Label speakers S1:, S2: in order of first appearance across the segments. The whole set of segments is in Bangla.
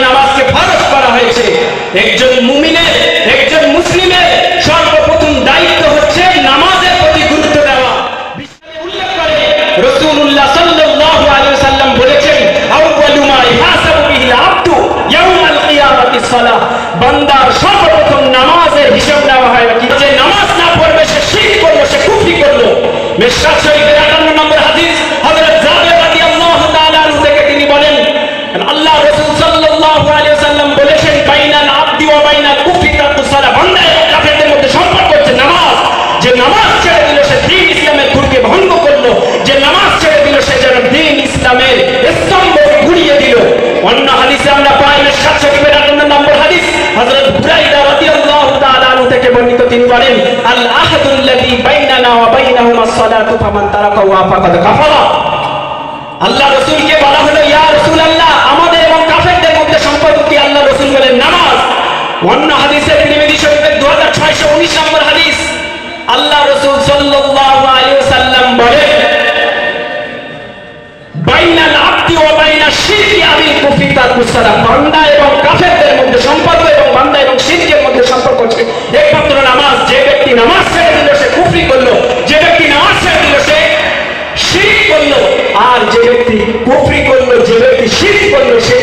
S1: নামাজকে ফরজ করা হয়েছে। একজন মুমিনের শরীফের 58 নম্বর হাদিস হযরত বুরাইদা রাদিয়াল্লাহু তাআলা আনহু থেকে বর্ণিত তিনি বলেন, আল আহাদুল্লাযী বাইনানা ওয়া বাইনাহুমাস সালাতু ফামান তারাকাহু ফাকাদ কাফারা। আল্লাহ রসুলকে বলা হলো, ইয়া রসুল আমাদের এবং কাফেরদের মধ্যে সম্পর্ক কি? আল্লাহ রসুল বলেন, নামাজ। অন্য হাদিসে ত্রিবেদী শরীফের দু হাজার ছয়শো উনিশ নম্বর হাদিস আল্লাহ রসুল সাল্লাল্লাহু আলাইহি সাল্লাম বলেন, বাইনাল কুফরি তারকুস সালাত বান্দা এবং কাফেরদের মধ্যে সম্পর্ক এবং বান্দা এবং শিরকের মধ্যে সম্পর্ক হচ্ছে। একমাত্র নামাজ, যে ব্যক্তি নামাজ ছেড়ে দিল, সে কুফরি করল। যে ব্যক্তি নামাজ ছেড়ে দিল, সে শিরিক করল। আর যে ব্যক্তি কুফরি করল, যে ব্যক্তি শিরিক করল, সে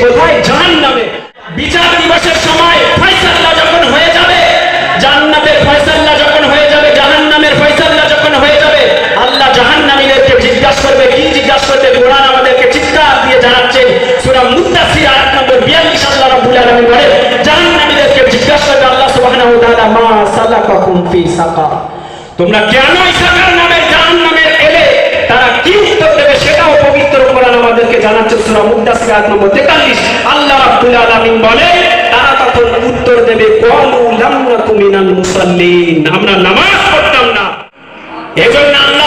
S1: ফি সাকার তোমরা কেন জাহান্নামের এলে? তারা কি উত্তর দেবে সেটাও পবিত্র কোরআন আমাদেরকে জানাচ্ছে সূরা মুদাসসির আয়াত নম্বর 43 আল্লাহ রাব্বুল আলামিন বলে, তারা তখন উত্তর দেবে, ক্বালু লাম নাকুমিনাল মুসাল্লিন। আমরা নামাজ পড়তাম না। এজন্য আল্লাহ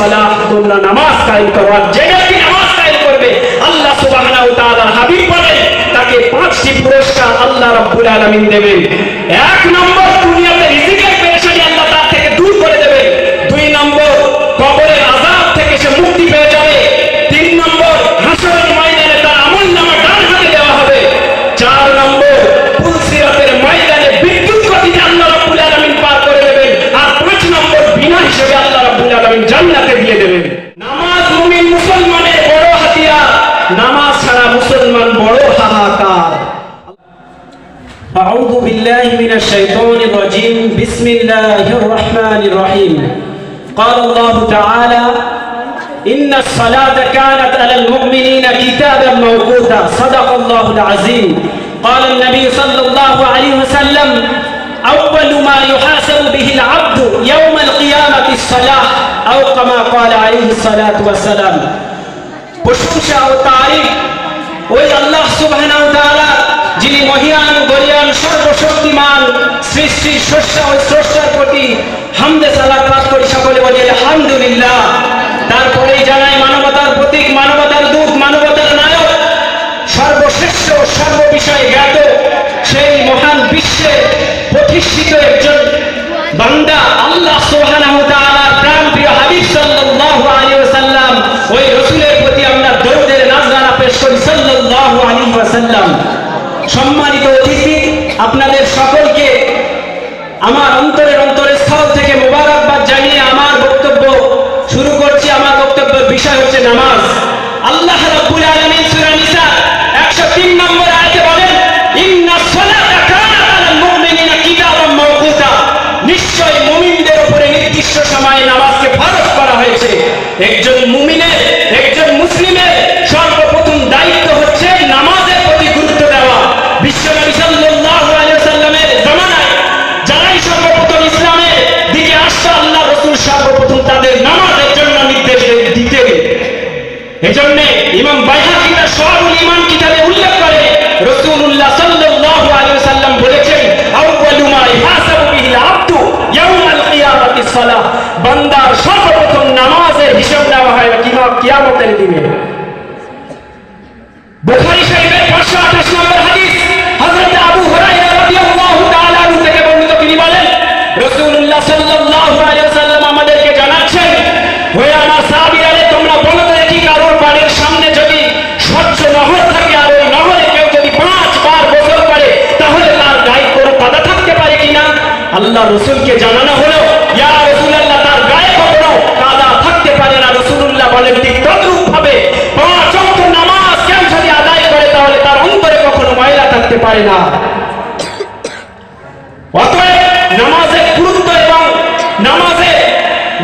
S1: সালাহ তোমরা নামাজ কায়েম করো। আর যে ব্যক্তি নামাজ করবে, আল্লাহ সুবহানাহু ওয়া তাআলার হাবিব বলেন তাকে পাঁচটি পুরস্কার আল্লাহ রাব্বুল আলামিন দেবেন। এক নম্বর নামাজ ছাড়া মুসলমান বড় হাহাকার أعوذ بالله من الشيطان الرجيم بسم الله الرحمن الرحيم قال الله تعالى إن الصلاة كانت على المؤمنين كتابا موقوتا صدق الله العظيم قال النبي صلى الله عليه وسلم أول ما يحاسب به العبد يوم القيامة الصلاة أو كما قال عليه الصلاة والسلام প্রশংসা ও তারিফ ওই আল্লাহ সুবহানাহু তাআলা, যিনি মহিয়ান গরিয়ান সর্বশক্তিমান, সৃষ্টির স্রষ্টা ও স্রষ্টার প্রতি হামদে সালাত করি। সকলে বলি আলহামদুলিল্লাহ। তারপরেই জানাই মানবতার প্রতীক, মানবতার দূত, মানবতার নায়ক, সর্বশ্রেষ্ঠ সর্ববিষয়ে জ্ঞাত সেই মহান বিশ্বে প্রতিষ্ঠিত একজন বান্দা আল্লাহ সুবহানাহু ওয়া তাআলার প্রাণপ্রিয় হাবিব সাল্লাল্লাহু আলাইহি ওয়াসাল্লাম ওই রাসূলের প্রতি আমরা দরুদের নাজরানা পেশ করি সাল্লাল্লাহু আলাইহি ওয়াসাল্লাম সম্মানিত অতিথি আপনাদের সকলকে আমার অন্তরের সালাহ, বান্দার সর্বপ্রথম নামাজের হিসাব নেওয়া হয় কীভাবে কিয়ামতের দিনে। বুখারী শরীফের 528 নম্বর হাদিস, হযরত আবু আমাদেরকে জানাচ্ছেন, হে আমার সাহাবী আল্লাহ রসুলকে জানানো হলো তার থাকতে না। করে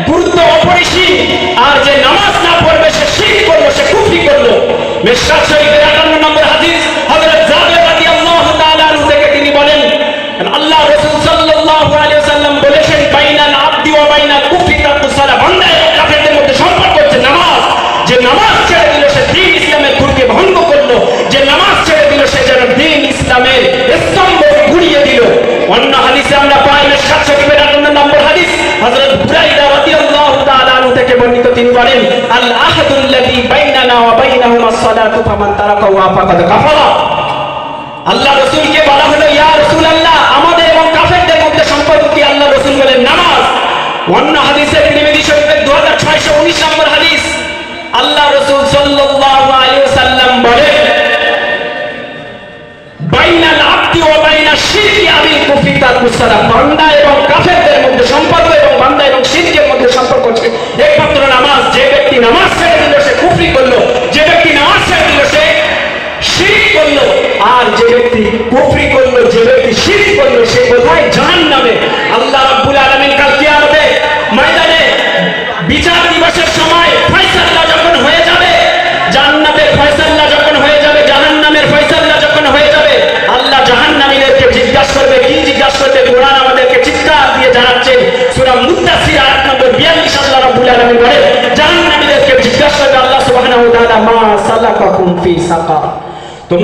S1: গুরুত্ব আর যে নামাজ না পড়বে, সে শিরক করল, সে কুফরি করল। মিশকাত শরীফের 58 নম্বর হাদিস কুফরি তারকুস সালাহ বান্দা এবং কাফেরদের মধ্যে সম্পর্ক হচ্ছে নামাজ। যে নামাজ ছেড়ে দিল সে দ্বীন ইসলামের খুঁটিকে ভঙ্গ করল। যে নামাজ ছেড়ে দিল সে যেন দ্বীন ইসলামের স্তম্ভ গুড়িয়ে দিল। অন্য হাদিসে আমরা পাই মিশকাত শরীফের 58 নম্বর হাদিস। হযরত বুরাইদা রাদিয়াল্লাহু তাআলা আনহু থেকে বর্ণিত তিনি বলেন, আল আহাদুল্লাযী বাইনানা ওয়া বাইনাহুমা সালাতু ফামান তারাকাহু ফাকাদ কাফারা। আল্লাহ বলা হলো অন্য হাদিসে তিরমিজি শরীফের 2619 নম্বর হাদিস। আল্লাহ রাসূল সাল্লাল্লাহু বলেন আর যে ব্যক্তি কুফরি করল, যে ব্যক্তি করল, সে কোথায়? আল্লাহ রাব্বুল আলামিন কাল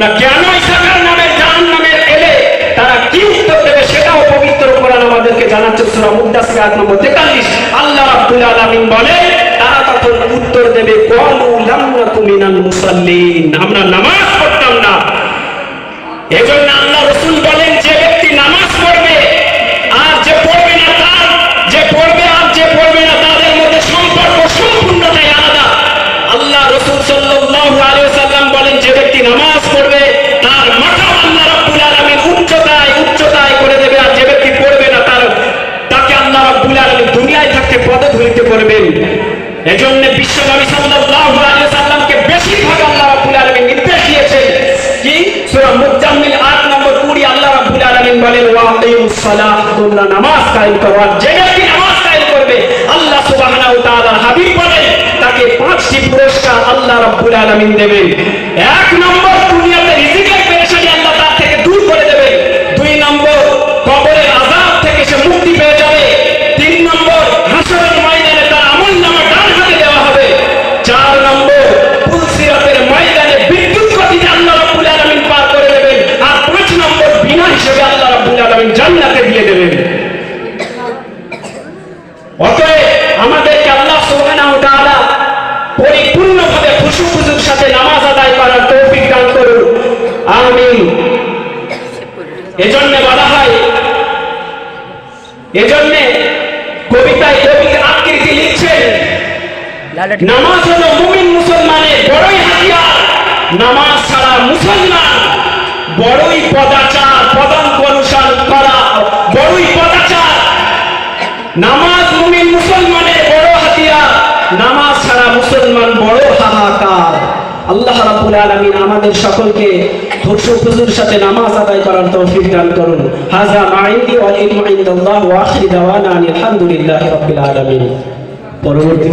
S1: তোমরা কেন এই সাকার নামের এলে? তারা কি উত্তর দেবে সেটাও পবিত্র কোরআন আমাদেরকে জানাচ্ছে সূরা মুদ্দাসির আয়াত নম্বর 43 আল্লাহ রাব্বুল আলামিন বলে, তারা তখন উত্তর দেবে ক্বালু লাম নাকু মিনাল মুসাল্লিন। আমরা নামাজ পড়তাম না। এজন্য আল্লাহ রাসূল বলেন, যে ব্যক্তি নামাজ পড়বে, আর যে পড়বে না তার, যে পড়বে আর যে পড়বে না তাদের মধ্যে সম্পর্ক সম্পূর্ণটাই আলাদা। আল্লাহ রাসূল সাল্লাল্লাহু আলাইহি ওয়াসাল্লাম বলেন, যে ব্যক্তি নামাজ করবেন। এজন্য বিশ্বনবী সাল্লাল্লাহু আলাইহি ওয়াসাল্লামকে বেশিরভাগ আল্লাহ রাব্বুল আলামিন নির্দেশ দিয়েছেন কি? সূরা মুজাম্মিল 8 নম্বর 20 আল্লাহ রাব্বুল আলামিন বলেন, ওয়া আকিমুস সালাহ তোমরা নামাজ কায়েম করো। আর যে ব্যক্তি নামাজ কায়েম করবে, আল্লাহ সুবহানাহু ওয়া তাআলা হাবিব বলেন, তাকে পাঁচটি পুরস্কার আল্লাহ রাব্বুল আলামিন দেবেন। এক নম্বর এজন্য বলা হয়। এজন্য কবিতায় কবি আকৃতি লিখছেন নামাজ হলো মুমিন মুসলমানের বড়ই হাতিয়ার। নামাজ ছাড়া মুসলমান বড়ই পদাচার পদাঙ্ক অনুসরণ করা বড়ই পদাচার। নামাজ মুমিন মুসলমানের বড় হাতিয়ার নামাজ ছাড়া মুসলমান বড় হাহাকার। আল্লাহ রাব্বুল আলামিন আমাদের সকলকে খুশু খুশুর সাথে নামাজ আদায় করার তৌফিক দান করুন। হাজা মাইন্দি ওয়াল ইলমু ইনদাল্লাহ ওয়া আখির দাওয়ানা আলহামদুলিল্লাহি রাব্বিল আলামিন। পরবর্তী